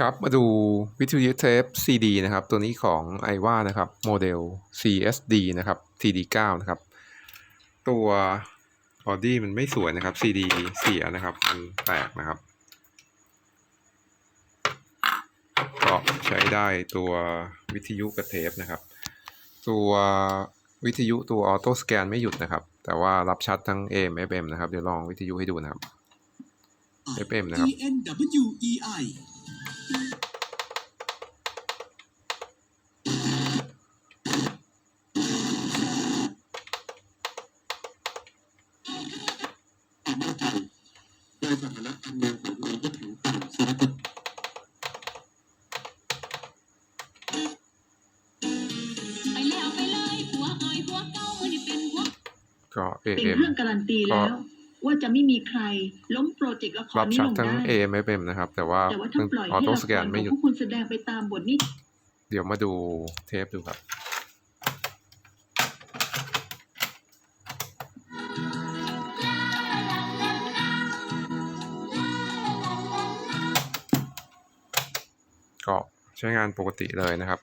ครับมาดูวิทยุเทป CD นะครับ ตัวนี้ของ i w a นะครับโมเดล CSD นะครับ TD9 นะครับ ตัวบอดี้มันไม่สวยนะครับ CD เสียนะครับ มันแตกนะครับ ก็ใช้ได้ตัววิทยุกับเทปนะครับ ตัววิทยุตัวออโต้สแกนไม่หยุดนะครับ แต่ว่ารับชัดทั้ง AM FM นะครับ เดี๋ยวลองวิทยุให้ดูนะครับ FM นะครับ ENWEI ในสถานะทำงานของเราก็ถือเป็นสารพัดไปแล้วไปเลยผัวเอ่ยผัวเก่ามือนี่เป็นผัวก็เป็น AM เรื่องการันตีแล้วว่าจะไม่มีใคร ล้มโปรเจกต์ละครรับนี้ชัดลงทั้ง ได้ AM FM นะครับ แต่ว่าแต่ว่าถ้าปล่อยออให้โต้ละสคแกรนขไม่องหยุพด วกคุณแสดงไปตามบทนี้ เดี๋ยวมาดูเทปดูครับ ก็ใช้งานปกติเลยนะครับ